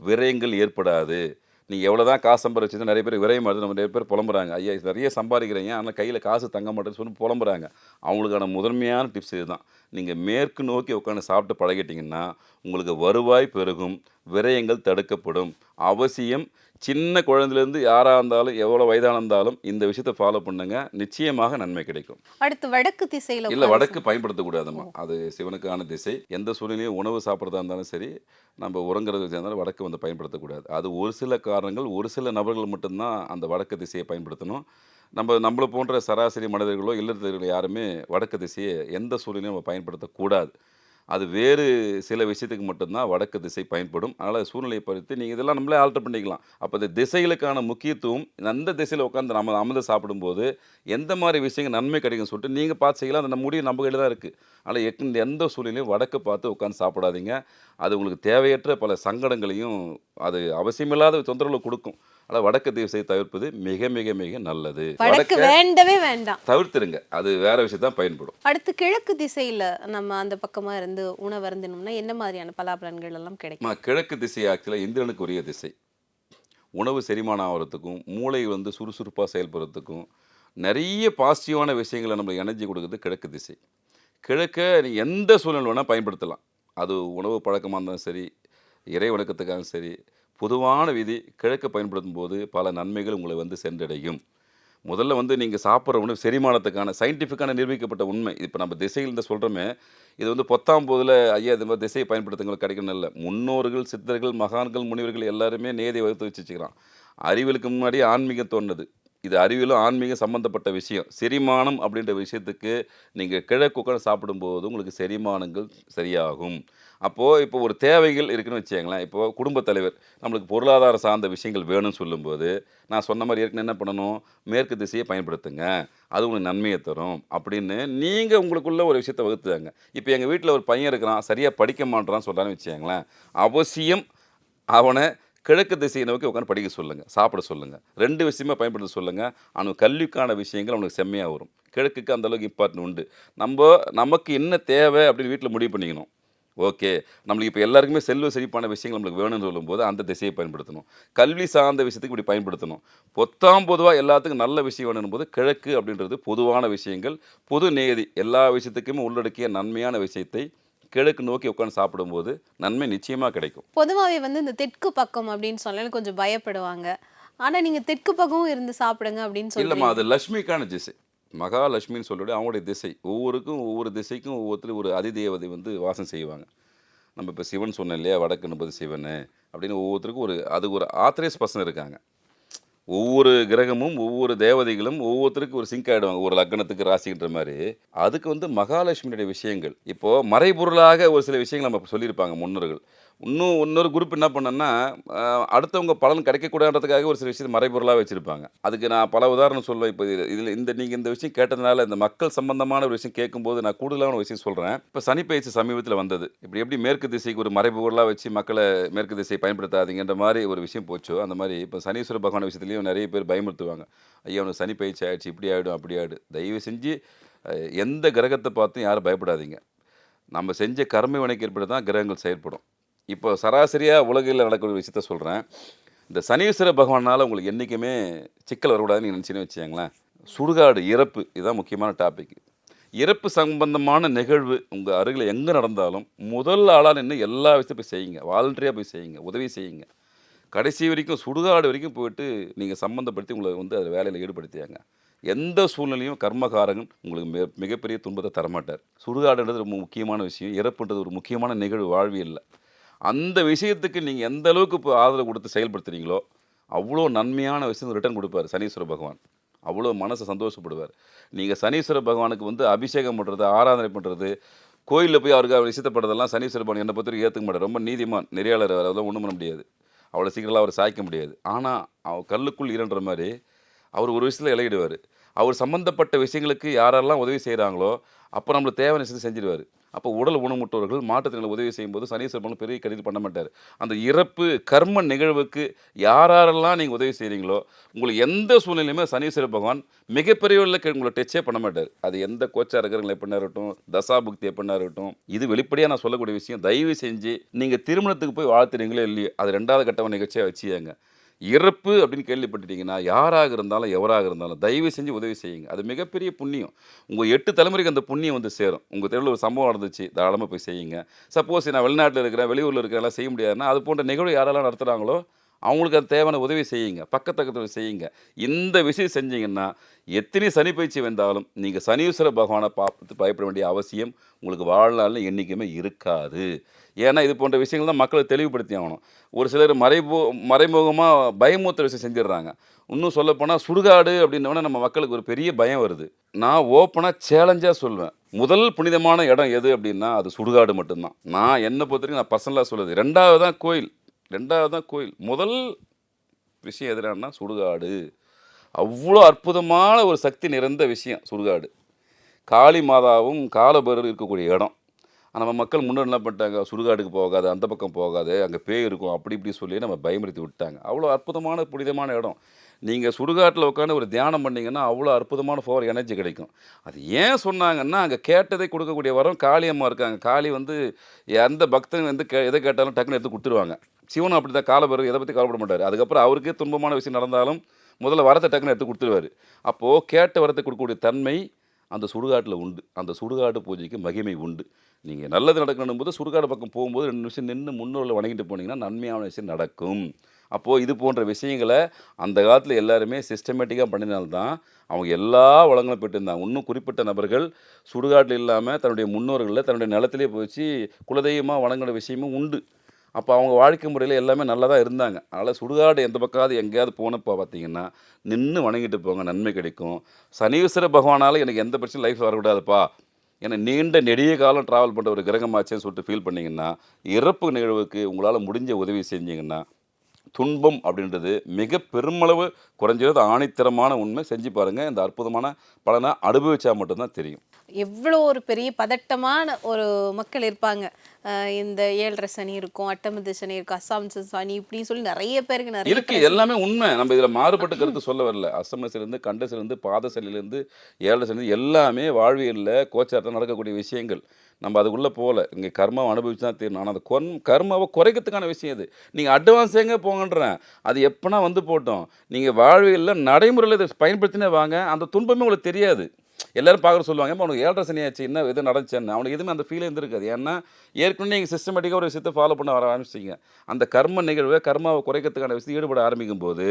விரயங்கள் ஏற்படாது. நீங்கள் எவ்வளோ தான் காசு சம்பாதிச்சு நிறைய பேர் விரைய வருது நம்ம நிறைய பேர் புலம்புறாங்க. ஐயா நிறைய சம்பாதிக்கிறீங்க ஆனால் கையில் காசு தங்க மாட்டேன்னு சொல்லி புலம்புறாங்க. அவங்களுக்கான முதன்மையான டிப்ஸ் இதுதான். நீங்கள் மேற்கு நோக்கி உட்காந்து சாப்பிட்டு பழகிட்டிங்கன்னா உங்களுக்கு வருவாய் பெருகும் விரயங்கள் தடுக்கப்படும். அவசியம் சின்ன குழந்தைலேருந்து யாராக இருந்தாலும் எவ்வளோ வயதான இருந்தாலும் இந்த விஷயத்தை ஃபாலோ பண்ணுங்க. நிச்சயமாக நன்மை கிடைக்கும். அடுத்து வடக்கு திசையில இல்லை வடக்கு பயன்படுத்தக்கூடாதும்மா. அது சிவனுக்கான திசை. எந்த சூழ்நிலையும் உணவு சாப்பிட்றதா இருந்தாலும் சரி நம்ம உறங்குறது இருந்தாலும் வடக்கு வந்து பயன்படுத்தக்கூடாது. அது ஒரு சில காரணங்கள் ஒரு சில நபர்கள் மட்டும்தான் அந்த வடக்கு திசையை பயன்படுத்தணும். நம்ம நம்மளை போன்ற சராசரி மனிதர்களோ இல்லத்தர்களோ யாருமே வடக்கு திசையை எந்த சூழ்நிலையும் நம்ம பயன்படுத்தக்கூடாது. அது வேறு சில விஷயத்துக்கு மட்டும்தான் வடக்கு திசை பயன்படும். அதனால் சூழ்நிலையை பொறுத்து நீங்கள் இதெல்லாம் நம்மளே ஆல்டர் பண்ணிக்கலாம். அப்போ இந்த திசைகளுக்கான முக்கியத்துவம் அந்த திசையில் உட்காந்து நம்ம அமர்ந்து சாப்பிடும்போது எந்த மாதிரி விஷயங்கள் நன்மை கிடைக்கும்னு சொல்லிட்டு நீங்கள் பார்த்து செய்யலாம். அந்த முடிவு நம்ம கையில் தான் இருக்குது அதனால் எக் இந்த எந்த சூழ்நிலையும் வடக்கு பார்த்து உட்காந்து சாப்பிடாதீங்க. அது உங்களுக்கு தேவையற்ற பல சங்கடங்களையும் அது அவசியமில்லாத தொந்தரவுகளை கொடுக்கும். அதனால் வடக்கு திசையை தவிர்ப்பது மிக மிக மிக நல்லது. வடக்கு வேண்டவே வேண்டாம். தவிர்த்துருங்க. அது வேற விஷயத்தான் பயன்படும். அடுத்து கிழக்கு திசையில நம்ம அந்த பக்கமா இருந்து உணவு அருந்தினோம்னா என்ன மாதிரியான பலாபலன்கள் எல்லாம் கிடைக்கும்? கிழக்கு திசை ஆக்சுவலாக இந்திரனுக்கு உரிய திசை. உணவு செரிமானம் ஆகிறதுக்கும் மூளை வந்து சுறுசுறுப்பாக செயல்படுறதுக்கும் நிறைய பாசிட்டிவான விஷயங்களை நம்மளுக்கு எனர்ஜி கொடுக்குறது கிழக்கு திசை. கிழக்க நீ எந்த சூழ்நிலை வேணால் பயன்படுத்தலாம். அது உணவு பழக்கமாக இருந்தாலும் சரி இறை வணக்கத்துக்காக சரி பொதுவான விதி கிழக்கு பயன்படுத்தும் போது பல நன்மைகள் உங்களை வந்து சென்றடையும். முதல்ல வந்து நீங்கள் சாப்பிட்ற உணவு செரிமானத்துக்கான சயின்டிஃபிக்கான நிரூபிக்கப்பட்ட உண்மை. இப்போ நம்ம திசையில் இந்த சொல்கிறோமே இது வந்து பொத்தாம் போதில் ஐயா இது மாதிரி திசையை பயன்படுத்துங்களுக்கு கிடைக்கணும் இல்லை. முன்னோர்கள் சித்தர்கள் மகான்கள் முனிவர்கள் எல்லாருமே நேதியை வகுத்து வச்சு வச்சுக்கிறான். அறிவியலுக்கு முன்னாடி ஆன்மீகம் தோணுது இது அறிவியலும் ஆன்மீகம் சம்மந்தப்பட்ட விஷயம். செரிமானம் அப்படின்ற விஷயத்துக்கு நீங்கள் கிழக்கு உட்காந்து சாப்பிடும்போது உங்களுக்கு செரிமானங்கள் சரியாகும். அப்போது இப்போ ஒரு தேவைகள் இருக்குன்னு வச்சுக்கங்களேன். இப்போது குடும்பத் தலைவர் நம்மளுக்கு பொருளாதார சார்ந்த விஷயங்கள் வேணும்னு சொல்லும்போது நான் சொன்ன மாதிரி ஏற்கனவே என்ன பண்ணணும்? மேற்கு திசையை பயன்படுத்துங்க. அது உங்களுக்கு நன்மையை தரும் அப்படின்னு நீங்கள் உங்களுக்குள்ள ஒரு விஷயத்தை வகுத்துதாங்க. இப்போ எங்கள் வீட்டில் ஒரு பையன் இருக்கிறான் சரியாக படிக்க மாட்டேறான்னு சொல்கிறான்னு வச்சுக்கங்களேன். அவசியம் அவனை கிழக்கு திசையை நோக்கி உட்காந்து படிக்க சொல்லுங்கள் சாப்பிட சொல்லுங்கள் ரெண்டு விஷயமா பயன்படுத்த சொல்லுங்கள் அவனுக்கு கல்விக்கான விஷயங்கள் அவனுக்கு செம்மையாக வரும். கிழக்குக்கு அந்த அளவுக்கு இம்பார்ட்டன் உண்டு. நம்ம நமக்கு என்ன தேவை அப்படின்னு வீட்டில் முடிவு பண்ணிக்கணும். ஓகே. நம்மளுக்கு இப்போ எல்லாருக்குமே செல்வ செழிப்பான விஷயங்கள் நம்மளுக்கு வேணும்னு சொல்லும்போது அந்த திசையை பயன்படுத்தணும். கல்வி சார்ந்த விஷயத்துக்கு இப்படி பயன்படுத்தணும். பொத்தாம் பொதுவாக எல்லாத்துக்கும் நல்ல விஷயம் வேணும் போது கிழக்கு அப்படின்றது பொதுவான விஷயங்கள் பொது நேதி. எல்லா விஷயத்துக்குமே உள்ளடக்கிய நன்மையான விஷயத்தை கிழக்கு நோக்கி உட்காந்து சாப்பிடும்போது நன்மை நிச்சயமாக கிடைக்கும். பொதுவாகவே வந்து இந்த தெற்கு பக்கம் அப்படின்னு சொன்னாலும் கொஞ்சம் பயப்படுவாங்க. ஆனா நீங்க தெற்கு பக்கமும் இருந்து சாப்பிடுங்க அப்படின்னு இல்லைம்மா சொல்லுங்க அது லக்ஷ்மிக்கான திசை. மகாலட்சுமின்னு சொல்லிட்டு அவங்களுடைய திசை. ஒவ்வொருக்கும் ஒவ்வொரு திசைக்கும் ஒவ்வொருத்தரும் ஒரு அதிதேவதை வந்து வாசம் செய்வாங்க. நம்ம இப்போ சிவன் சொன்னேன் இல்லையா வடக்கு நம்பது சிவன் அப்படின்னு ஒவ்வொருத்தருக்கும் ஒரு அது ஒரு ஆத்தரைஸ் பர்சன் இருக்காங்க. ஒவ்வொரு கிரகமும் ஒவ்வொரு தேவதைகளும் ஒவ்வொருத்தருக்கும் ஒரு சிங்க் ஆகிடுவாங்க ஒரு லக்னத்துக்கு ராசின்ற மாதிரி. அதுக்கு வந்து மகாலட்சுமியுடைய விஷயங்கள். இப்போது மறைபொருளாக ஒரு சில விஷயங்கள் நம்ம சொல்லியிருப்பாங்க முன்னோர்கள். இன்னும் இன்னொரு குரூப் என்ன பண்ணேன்னா அடுத்தவங்க பலன் கிடைக்கக்கூடாதுன்றதுக்காக ஒரு சில விஷயத்தை மறைபொருளாக வச்சுருப்பாங்க. அதுக்கு நான் பல உதாரணம் சொல்லுவேன் இப்போ இதில் இந்த நீங்கள் இந்த விஷயம் கேட்டதுனால இந்த மக்கள் சம்பந்தமான ஒரு விஷயம் கேட்கும்போது நான் கூடுதலான ஒரு விஷயம் சொல்கிறேன் இப்போ சனி பயிற்சி சமீபத்தில் வந்தது. இப்படி எப்படி மேற்கு திசைக்கு ஒரு மறைபொருளாக வச்சு மக்களை மேற்கு திசையை பயன்படுத்தாதீங்கன்ற மாதிரி ஒரு விஷயம் போச்சோ அந்த மாதிரி இப்போ சனீஸ்வர பகவான விஷயத்துலையும் நிறைய பேர் பயமுறுத்துவாங்க. ஐயா அவனுக்கு சனி பயிற்சி ஆயிடுச்சு இப்படி ஆகிடும் அப்படி ஆகிடும் தயவு செஞ்சு எந்த கிரகத்தை பார்த்தும் யாரும் பயப்படாதீங்க. நம்ம செஞ்ச கர்ம வினைக்கு ஏற்பட்டு தான் கிரகங்கள் செயற்படும் இப்போ சராசரியாக உலகில் நடக்கிற விஷயத்தை விஷயத்த சொல்கிறேன் இந்த சனீஸ்வர பகவானால் உங்களுக்கு என்றைக்குமே சிக்கல் வரக்கூடாதுன்னு நீங்கள் நினச்சின்னு வச்சுக்கங்களேன். சுடுகாடு இறப்பு இதுதான் முக்கியமான டாபிக் இறப்பு சம்பந்தமான நிகழ்வு உங்கள் அருகில் எங்கே நடந்தாலும் முதல் ஆளாக நின்று எல்லா விஷயத்தையும் போய் செய்யுங்க. வாலண்டரியாக போய் செய்யுங்க உதவி செய்யுங்க. கடைசி வரைக்கும் சுடுகாடு வரைக்கும் போயிட்டு நீங்கள் சம்மந்தப்படுத்தி உங்களை வந்து அதை வேலையில் ஈடுபடுத்தியாங்க. எந்த சூழ்நிலையும் கர்மகாரகன் உங்களுக்கு மிக மிகப்பெரிய துன்பத்தை தரமாட்டார். சுடுகாடுன்றது ரொம்ப முக்கியமான விஷயம் இறப்புன்றது ஒரு முக்கியமான நிகழ்வு வாழ்வியல்ல. அந்த விஷயத்துக்கு நீங்கள் எந்த அளவுக்கு இப்போ ஆதரவு கொடுத்து செயல்படுத்துறீங்களோ அவ்வளோ நன்மையான விஷயம் ரிட்டர்ன் கொடுப்பார் சனீஸ்வர பகவான். அவ்வளோ மனசை சந்தோஷப்படுவார். நீங்கள் சனீஸ்வர பகவானுக்கு வந்து அபிஷேகம் பண்ணுறது ஆராதனை பண்ணுறது கோயிலில் போய் அவருக்கு அவர் விஷயத்தப்படுறதெல்லாம் சனீஸ்வர பகவான் என்னை பொறுத்தவரைக்கும் ஏற்றுக்க மாட்டார். ரொம்ப நீதிமான் நெறியாளர் அதெல்லாம் ஒன்றும் பண்ண முடியாது. அவ்வளோ சீக்கிரம்லாம் அவர் சாய்க்க முடியாது. ஆனால் அவர் கல்லுக்குள் ஈரன்ற மாதிரி அவர் ஒரு விஷயத்தில் இலையிடுவார். அவர் சம்மந்தப்பட்ட விஷயங்களுக்கு யாரெல்லாம் உதவி செய்கிறாங்களோ அப்போ நம்மளுக்கு தேவையான விஷயத்தை செஞ்சிடுவார் அப்போ உடல் ஊனமுற்றவர்கள் மாற்றுத்திறனாளி உதவி செய்யும்போது சனீஸ்வரன் பெரிய கடிதம் பண்ண மாட்டார். அந்த இறப்பு கர்ம நிகழ்வுக்கு யாரெல்லாம் நீங்கள் உதவி செய்கிறீங்களோ உங்களுக்கு எந்த சூழ்நிலையுமே சனீஸ்வர பகவான் மிகப்பெரிய உங்களை டச்சே பண்ண மாட்டார். அது எந்த கோச்சாக இருக்கிறவங்களை எப்படினா இருக்கட்டும் தசாபுக்தி எப்படினா இருக்கட்டும் இது வெளிப்படையாக நான் சொல்லக்கூடிய விஷயம். தயவு செஞ்சு நீங்கள் திருமணத்துக்கு போய் வாழ்த்துறீங்களோ இல்லையோ அது ரெண்டாவது கட்டமாக நிகழ்ச்சியாக வச்சுக்கங்க. இறப்பு அப்படின்னு கேள்விப்பட்டுட்டீங்கன்னா யாராக இருந்தாலும் எவராக இருந்தாலும் தயவு செஞ்சு உதவி செய்யுங்க. அது மிகப்பெரிய புண்ணியம். உங்கள் எட்டு தலைமுறைக்கு அந்த புண்ணியம் வந்து சேரும். உங்கள் தெருவில் ஒரு சம்பவம் நடந்துச்சு தாராளமாக போய் செய்யுங்க. சப்போஸ் நான் வெளிநாட்டில் இருக்கிறேன் வெளியூரில் இருக்கிறேன் எல்லாம் செய்ய முடியாதுன்னா அது போன்ற நிகழ்வு யாரெல்லாம் நடத்துகிறாங்களோ அவங்களுக்கு அது தேவையான உதவி செய்யுங்க. பக்கத்தக்கத்தில் செய்யுங்க. இந்த விஷயம் செஞ்சீங்கன்னா எத்தனை சனி பயிற்சி வந்தாலும் நீங்கள் சனீஸ்வர பகவானை பார்த்து பயப்பட வேண்டிய அவசியம் உங்களுக்கு வாழ்நாளில் என்றைக்குமே இருக்காது. ஏன்னா இது போன்ற விஷயங்கள் தான் மக்களை தெளிவுபடுத்தி ஆகணும். ஒரு சிலர் மறைபோ மறைமுகமாக பயமூத்த விஷயம் செஞ்சிடுறாங்க. இன்னும் சொல்லப்போனால் சுடுகாடு அப்படின்னோடனே நம்ம மக்களுக்கு ஒரு பெரிய பயம் வருது. நான் ஓப்பனாக சேலஞ்சாக சொல்லுவேன் முதல் புனிதமான இடம் எது அப்படின்னா அது சுடுகாடு மட்டும்தான். நான் என்னை பொறுத்த வரைக்கும் நான் பர்சனலாக சொல்லுது ரெண்டாவது தான் கோயில். ரெண்டாவது தான் கோயில். முதல் விஷயம் எதிரானா சுடுகாடு. அவ்வளோ அற்புதமான ஒரு சக்தி நிறைந்த விஷயம் சுடுகாடு. காளி மாதாவும் காலபைரவர் இருக்கக்கூடிய இடம். ஆனால் நம்ம மக்கள் முன்னாடி என்ன பண்ணிட்டாங்க? சுடுகாடுக்கு போகாது அந்த பக்கம் போகாது அங்கே பேய் இருக்கும் அப்படி இப்படி சொல்லி நம்ம பயமுறுத்தி விட்டாங்க அவ்வளோ அற்புதமான புனிதமான இடம். நீங்கள் சுடுகாட்டில் உட்காந்து ஒரு தியானம் பண்ணிங்கன்னா அவ்வளோ அற்புதமான ஃபோர் எனர்ஜி கிடைக்கும். அது ஏன் சொன்னாங்கன்னா அங்கே கேட்டதை கொடுக்கக்கூடிய வரம் காளியம்மா இருக்காங்க. காளி வந்து எந்த பக்தன் வந்து கே எதை கேட்டாலும் டக்குன்னு எடுத்து கொடுத்துருவாங்க. சிவனும் அப்படி தான் காலபைரவர் எதை பற்றி கவலைப்பட மாட்டார். அதுக்கப்புறம் அவருக்கே துன்பமான விஷயம் நடந்தாலும் முதல்ல வரத்தை டக்குன்னு எடுத்து கொடுத்துருவாரு. அப்போது கேட்ட வரத்தை கொடுக்கக்கூடிய தன்மை அந்த சுடுகாட்டில் உண்டு. அந்த சுடுகாடு பூஜைக்கு மகிமை உண்டு. நீங்கள் நல்லது நடக்கணும் போது சுடுகாடு பக்கம் போகும்போது ரெண்டு நிமிஷம் நின்று முன்னோரில் வணங்கிட்டு போனீங்கன்னா நன்மையான விஷயம் நடக்கும். அப்போது இது போன்ற விஷயங்களை அந்த காலத்தில் எல்லாருமே சிஸ்டமேட்டிக்காக பண்ணினால்தான் அவங்க எல்லா வளங்களும் பெற்றிருந்தாங்க. இன்னும் குறிப்பிட்ட நபர்கள் சுடுகாட்டில் இல்லாமல் தன்னுடைய முன்னோர்களில் தன்னுடைய நிலத்திலே போச்சு குலதெய்வமாக வணங்குற விஷயமும் உண்டு. அப்போ அவங்க வாழ்க்கை முறையில் எல்லாமே நல்லா தான் இருந்தாங்க. அதனால் சுடுகாடு எந்த பக்காவது எங்கேயாவது போனப்போ பார்த்தீங்கன்னா நின்று வணங்கிட்டு போங்க நன்மை கிடைக்கும். சனீஸ்வர பகவானால் எனக்கு எந்த பிரச்சனையும் லைஃப் வரக்கூடாதுப்பா. ஏன்னா நீண்ட நெடிய காலம் ட்ராவல் பண்ணுற ஒரு கிரகமாச்சேன்னு சொல்லிட்டு ஃபீல் பண்ணிங்கன்னா இறப்பு நிகழ்வுக்கு உங்களால் முடிஞ்ச உதவி செஞ்சிங்கன்னா துன்பம் அப்படின்றது மிக பெருமளவு குறைஞ்சது. ஆணித்தரமான உண்மை. செஞ்சு பாருங்கள் இந்த அற்புதமான பலனை அனுபவிச்சா மட்டும்தான் தெரியும். எவ்வளோ ஒரு பெரிய பதட்டமான ஒரு மக்கள் இருப்பாங்க. இந்த ஏழரை சனி இருக்கும் அட்டமத்து சனி இருக்கும் அசாம் சனி இப்படின்னு சொல்லி நிறைய பேருக்கு நிறைய இருக்கு. எல்லாமே உண்மை. நம்ம இதில் மாறுபட்ட கருத்து சொல்ல வரல. அசமசிலிருந்து கண்டசிலிருந்து பாதசலிலிருந்து ஏழசிலிருந்து எல்லாமே வாழ்வியலில் கோச்சாரத்தில் நடக்கக்கூடிய விஷயங்கள். நம்ம அதுக்குள்ளே போகல. இங்கே கர்மாவை அனுபவிச்சு தான் தீரணும். ஆனால் அந்த கொன் கர்மாவை குறைக்கிறதுக்கான விஷயம் இது. நீங்கள் அட்வான்ஸ் எங்கே போங்கன்றேன். அது எப்போனா வந்து போட்டோம். நீங்கள் வாழ்வியலில் நடைமுறையில் இதை பயன்படுத்தினே வாங்க. அந்த துன்பமே உங்களுக்கு தெரியாது. எல்லாரும் பார்க்குற சொல்லுவாங்க இப்போ உனக்கு ஏழரை சனியாச்சு என்ன எது நடந்துச்சுன்னு? அவனுக்கு எதுவுமே அந்த ஃபீலே இருந்திருக்காது. ஏன்னா ஏற்கனவே நீங்கள் சிஸ்டமேட்டிக்காக ஒரு விஷயத்தை ஃபாலோ பண்ண வர ஆரம்பிச்சிங்க அந்த கர்ம நிகழ்வை கர்மாவை குறைக்கிறதுக்கான விஷயத்தை ஈடுபட ஆரம்பிக்கும் போது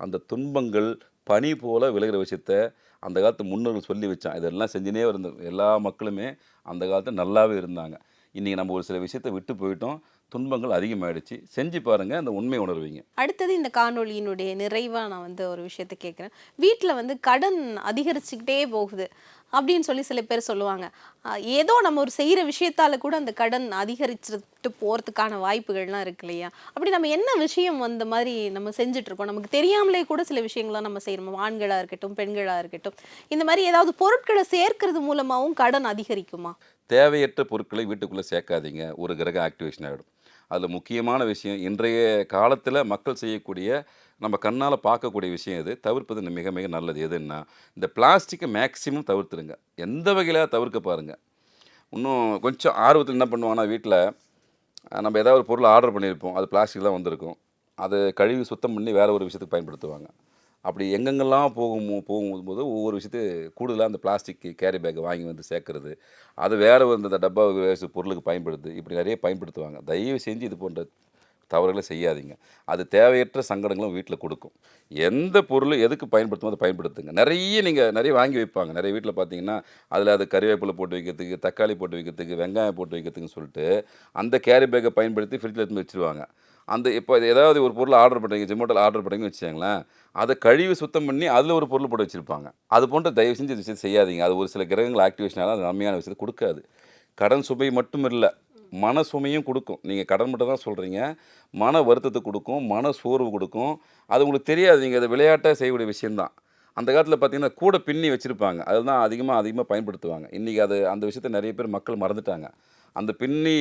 அந்த துன்பங்கள் பனி போல் விளைகிற விஷயத்த அந்த காலத்து முன்னோர்கள் சொல்லி வச்சான் இதெல்லாம் செஞ்சுனே இருந்தோம் எல்லா மக்களுமே அந்த காலத்தில் நல்லாவே இருந்தாங்க. இன்றைக்கி நம்ம ஒரு சில விஷயத்தை விட்டு போயிட்டோம். துன்பங்கள் அதிகமாயிடுச்சு. செஞ்சு பாருங்கள் அந்த உண்மை உணர்வீங்க. அடுத்தது இந்த காணொளியினுடைய நிறைவா நான் வந்து ஒரு விஷயத்த கேட்குறேன் வீட்டில் வந்து கடன் அதிகரிச்சுக்கிட்டே போகுது அப்படின்னு சொல்லி சில பேர் சொல்லுவாங்க. ஏதோ நம்ம ஒரு செய்கிற விஷயத்தால கூட அந்த கடன் அதிகரிச்சுட்டு போகிறதுக்கான வாய்ப்புகள்லாம் இருக்கு இல்லையா? அப்படி நம்ம என்ன விஷயம் அந்த மாதிரி நம்ம செஞ்சுட்டு இருக்கோம்? நமக்கு தெரியாமலே கூட சில விஷயங்கள்லாம் நம்ம செய்யணும் ஆண்களாக இருக்கட்டும் பெண்களாக இருக்கட்டும். இந்த மாதிரி ஏதாவது பொருட்களை சேர்க்கறது மூலமாகவும் கடன் அதிகரிக்குமா? தேவையற்ற பொருட்களை வீட்டுக்குள்ளே சேர்க்காதீங்க. ஒரு கிரக ஆக்டிவேஷன் ஆகிடும் அதில் முக்கியமான விஷயம் இன்றைய காலத்தில் மக்கள் செய்யக்கூடிய நம்ம கண்ணால் பார்க்கக்கூடிய விஷயம் இது தவிர்ப்பது மிக மிக நல்லது. எதுன்னா இந்த பிளாஸ்டிக்கை மேக்ஸிமம் தவிர்த்துருங்க. எந்த வகையில் தவிர்க்க பாருங்கள் இன்னும் கொஞ்சம் ஆர்வத்தில் என்ன பண்ணுவாங்கன்னா வீட்டில் நம்ம ஏதாவது ஒரு பொருள் ஆர்டர் பண்ணியிருப்போம். அது பிளாஸ்டிக் தான் வந்திருக்கும். அதை கழுவி சுத்தம் பண்ணி வேறு ஒரு விஷயத்துக்கு பயன்படுத்துவாங்க. அப்படி எங்கெங்கெல்லாம் போகும் போகும்போது ஒவ்வொரு விஷயத்து கூடுதலாக அந்த பிளாஸ்டிக் கேரி பேக்கை வாங்கி வந்து சேர்க்குறது அது வேறு வந்து அந்த டப்பா வேஸ்ட் பொருளுக்கு பயன்படுது இப்படி நிறைய பயன்படுத்துவாங்க. தயவு செஞ்சு இது போன்ற தவறுகளை செய்யாதீங்க. அது தேவையற்ற சங்கடங்களும் வீட்டில் கொடுக்கும். எந்த பொருள் எதுக்கு பயன்படுத்துமோ அதை பயன்படுத்துங்க. நிறைய நீங்கள் நிறைய வாங்கி வைப்பாங்க. நிறைய வீட்டில் பார்த்தீங்கன்னா அதில் அது கறிவேப்பிலை போட்டு வைக்கிறதுக்கு தக்காளி போட்டு வைக்கிறதுக்கு வெங்காயம் போட்டு வைக்கிறதுக்குன்னு சொல்லிட்டு அந்த கேரி பேக்கை பயன்படுத்தி ஃப்ரிட்ஜில் எடுத்து வச்சுருவாங்க. அந்த இப்போ ஏதாவது ஒரு பொருள் ஆர்டர் பண்ணுறீங்க ஜொமேட்டோவில் ஆர்டர் பண்ணுறீங்கன்னு வச்சுக்கோங்களேன் அதை கழுவி சுத்தம் பண்ணி அதில் ஒரு பொருள் போட்டு வச்சுருப்பாங்க. அது போன்ற தயவு செஞ்சு விஷயத்தை விஷயம் செய்யாதீங்க. அது ஒரு சில கிரகங்கள் ஆக்டிவேஷனால அது நன்மையான விஷயத்தை கொடுக்காது. கடன் சுமை மட்டும் இல்லை மன சுமையும் கொடுக்கும். நீங்கள் கடன் மட்டும் தான் சொல்கிறீங்க மன வருத்தத்தை கொடுக்கும் மன சோர்வு கொடுக்கும். அது உங்களுக்கு தெரியாது. நீங்கள் அதை விளையாட்டாக செய்யக்கூடிய விஷயம்தான். அந்த காலத்தில் பார்த்தீங்கன்னா கூட பின்னி வச்சுருப்பாங்க. அதுதான் அதிகமாக அதிகமாக பயன்படுத்துவாங்க. இன்றைக்கி அது அந்த விஷயத்தை நிறைய பேர் மக்கள் மறந்துட்டாங்க. அந்த பின்னி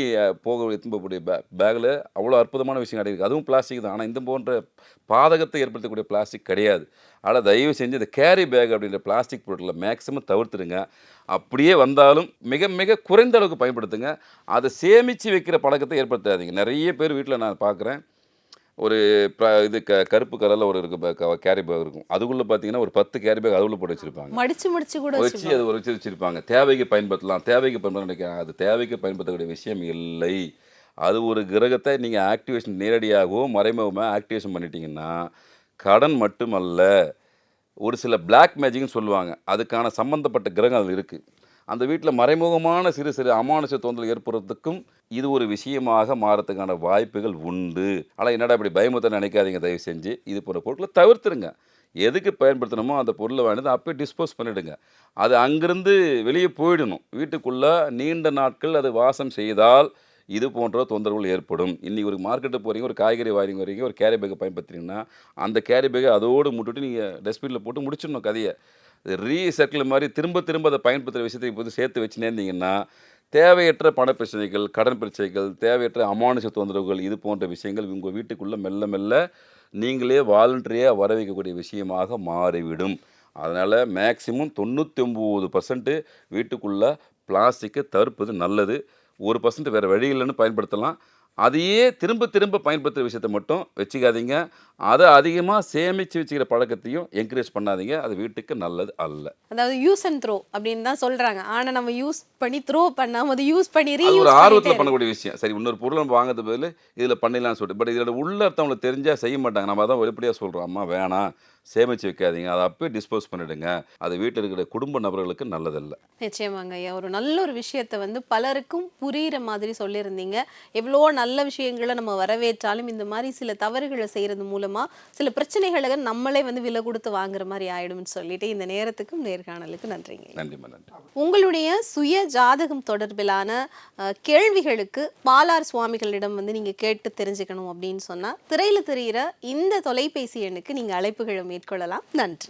போக எடுத்துன்னு பே பேக்கில் அவ்வளோ அற்புதமான விஷயம் கிடையாது அதுவும் பிளாஸ்டிக் தான். ஆனால் இந்த போன்ற பாதகத்தை ஏற்படுத்தக்கூடிய பிளாஸ்டிக் கிடையாது. ஆனால் தயவு செஞ்சு இந்த கேரி பேக் அப்படின்ற பிளாஸ்டிக் பொருட்களை மேக்ஸிமம் தவிர்த்துடுங்க. அப்படியே வந்தாலும் மிக மிக குறைந்த அளவுக்கு பயன்படுத்துங்க. அதை சேமித்து வைக்கிற பழக்கத்தை ஏற்படுத்தாதீங்க. நிறைய பேர் வீட்டில் நான் பார்க்குறேன். ஒரு ப இது க கருப்பு கலரில் ஒரு இருக்கு கேரி பேக் இருக்கும். அதுக்குள்ளே பார்த்தீங்கன்னா ஒரு பத்து கேரி பேக் அதுக்குள்ளே போட்டு வச்சுருப்பாங்க. மடிச்சு மடிச்சு கூட வச்சு. அது ஒரு வச்சு வச்சுருப்பாங்க. தேவைக்கு பயன்படுத்தலாம். தேவைக்கு பயன்படுத்த அது தேவைக்கு பயன்படுத்தக்கூடிய விஷயம் இல்லை. அது ஒரு கிரகத்தை நீங்கள் ஆக்டிவேஷன் நேரடியாகவோ மறைமுகமாக ஆக்டிவேஷன் பண்ணிட்டீங்கன்னா கடன் மட்டுமல்ல ஒரு சில பிளாக் மேஜிக்னு சொல்லுவாங்க. அதுக்கான சம்மந்தப்பட்ட கிரகம் அதில் இருக்குது அந்த வீட்டில் மறைமுகமான சிறு சிறு அமானுஷ தோன்றல் ஏற்படுறதுக்கும் இது ஒரு விஷயமாக மாறத்துக்கான வாய்ப்புகள் உண்டு. ஆனால் என்னடா இப்படி பயமுத்த நினைக்காதீங்க தயவு செஞ்சு. இது போன்ற பொருட்களை தவிர்த்துருங்க. எதுக்கு பயன்படுத்தணுமோ அந்த பொருளை வாங்கினது அப்போயே டிஸ்போஸ் பண்ணிவிடுங்க அது அங்கேருந்து வெளியே போயிடணும். வீட்டுக்குள்ளே நீண்ட நாட்கள் அது வாசம் செய்தால் இது போன்ற தொந்தரவுகள் ஏற்படும். இன்றைக்கி ஒரு மார்க்கெட்டு போகிறீங்க ஒரு காய்கறி வாங்கி வரீங்க ஒரு கேரி பேக்கை பயன்படுத்துறீங்கன்னா அந்த கேரி பேக்கை அதோடு முட்டுட்டு நீங்கள் டஸ்ட்பினில் போட்டு முடிச்சிடணும் கதையை. ரீசைக்கிள் மாதிரி திரும்ப திரும்ப அதை பயன்படுத்துகிற விஷயத்தை இப்போ சேர்த்து வச்சுனே இருந்தீங்கன்னா தேவையற்ற பண பிரச்சனைகள் கடன் பிரச்சனைகள் தேவையற்ற அமானுஷ தொந்தரவுகள் இது போன்ற விஷயங்கள் உங்கள் வீட்டுக்குள்ளே மெல்ல மெல்ல நீங்களே வாலண்டரியாக வர வைக்கக்கூடிய விஷயமாக மாறிவிடும். அதனால் மேக்சிமம் தொண்ணூற்றி ஒம்பது பர்சன்ட்டு வீட்டுக்குள்ளே பிளாஸ்டிக்கை தவிர்ப்பது நல்லது. ஒரு பர்சன்ட் வேறு வழி இல்லைன்னு பயன்படுத்தலாம். அதையே திரும்ப திரும்ப பயன்படுத்துகிற விஷயத்தை மட்டும் வச்சுக்காதீங்க. அதை அதிகமாக சேமித்து வச்சுக்கிற பழக்கத்தையும் என்கரேஜ் பண்ணாதீங்க. அது வீட்டுக்கு நல்லது அல்ல. அதாவது யூஸ் அண்ட் த்ரோ அப்படின்னு தான் சொல்றாங்க. ஆனா நம்ம யூஸ் பண்ணி த்ரோ பண்ணாம அதை யூஸ் பண்ணி அது ஒரு ஆர்வத்தில் பண்ணக்கூடிய விஷயம். சரி இன்னொரு பொருளை நம்ம வாங்குறது பதில் இதில் பண்ணிடலாம்னு சொல்லிட்டு. பட் இதோட உள்ள அர்த்தம் அவங்களுக்கு தெரிஞ்சால் செய்ய மாட்டாங்க. நம்ம அதான் வெளிப்படையாக சொல்கிறோம் அம்மா வேணாம். சேமித்து வைக்காதீங்க. அதை அப்பயே டிஸ்போஸ் பண்ணிடுங்க. அது வீட்டில் இருக்கிற குடும்ப நபர்களுக்கு நல்லதல்ல. நிச்சயமாங்க ஐயா. ஒரு நல்ல ஒரு விஷயத்தை வந்து பலருக்கும் புரியுற மாதிரி சொல்லியிருந்தீங்க. எவ்வளோ நல்ல விஷயங்களை நம்ம வரவேற்றாலும் இந்த மாதிரி சில தவறுகளை செய்யறது மூலமா சில பிரச்சனைகளை நம்மளே வந்து விலை கொடுத்து வாங்குற மாதிரி ஆயிடும்னு சொல்லிட்டு இந்த நேரத்துக்கும் நேர்காணலுக்கு நன்றிங்க. நன்றி. உங்களுடைய சுய ஜாதகம் தொடர்பிலான கேள்விகளுக்கு பாலார் சுவாமிகளிடம் வந்து நீங்க கேட்டு தெரிஞ்சுக்கணும் அப்படின்னு சொன்னா திரையில தெரிகிற இந்த தொலைபேசி எண்ணுக்கு நீங்க அழைப்புகளை மேற்கொள்ளலாம். நன்றி.